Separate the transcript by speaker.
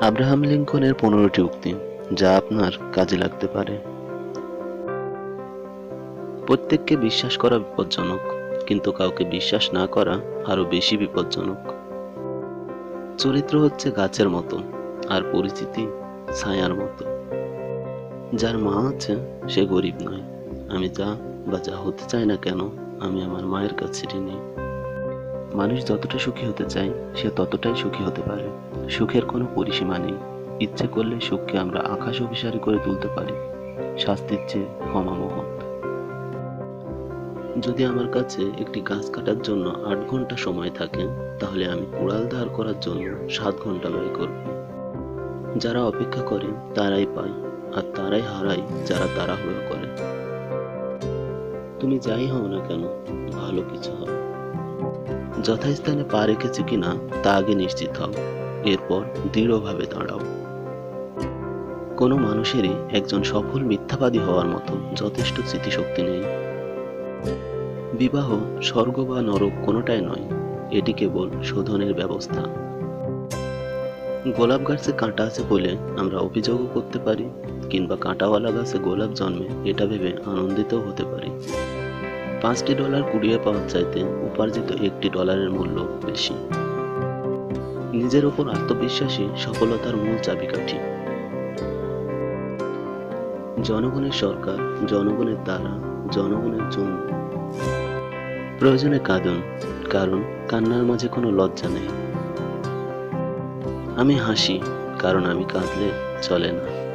Speaker 1: Abraham লিঙ্কনের পনেরোটি উক্তি, যা আপনার কাজে লাগতে পারে। প্রত্যেককে বিশ্বাস করা বিপজ্জনক, কিন্তু কাউকে বিশ্বাস না করা আরও বেশি বিপজ্জনক। চরিত্র হচ্ছে গাছের মতো, আর পরিচিতি ছায়ার মতো। যার মা আছে, সে গরিব নয়। আমি যা বা যা হতে চাই না কেন, আমি আমার মায়ের কাছে ঋণী। মানুষ যতটা সুখী হতে চায়, সে ততটাই সুখী হতে পারে। সুখের কোনো পরিসীমা নেই। ইচ্ছে করলে সুখকে আমরা আকাশ অভিসারী করে তুলতে পারি। শাস্তির চেয়ে ক্ষমা মহৎ। যদি আমার কাছে একটি গাছ কাটার জন্য আট ঘণ্টা সময় থাকে, তাহলে আমি কুড়াল ধার করার জন্য সাত ঘণ্টা ব্যয় করব। যারা অপেক্ষা করে, তারাই পায়, আর তারাই হারায় যারা তাড়াহুড়ো করে। তুমি যাই হও না কেন, ভালো কিছু হবে। যথাস্থানে পা রেখেছে কিনা তা আগে নিশ্চিত হও। এরপর দৃঢ়ভাবে দাঁড়াও। কোনো মানুষেরই একজন সফল মিথ্যাবাদী হওয়ার মতো যথেষ্ট স্মৃতিশক্তি নেই। বিবাহ, স্বর্গ বা নরক কোনোটাই নয়, এটি কেবল শোধনের ব্যবস্থা। গোলাপ গাছে কাঁটা আছে বলে আমরা অভিযোগও করতে পারি, কিংবা কাঁটাওয়ালা গাছে গোলাপ জন্মে, এটা ভেবে আনন্দিত হতে পারি। পাঁচটি ডলার কুড়িয়ে পাওয়ার চাইতে উপার্জিত একটি ডলারের মূল্য বেশি। নিজের ওপর আত্মবিশ্বাসী সফলতার মূল চাবিকাঠি। জনগণের সরকার, জনগণের দ্বারা জনগণের জন্য প্রয়োজনে কাঁদন, কারণ কান্নার মাঝে কোনো লজ্জা নেই। আমি হাসি, কারণ আমি কাঁদলে চলে না।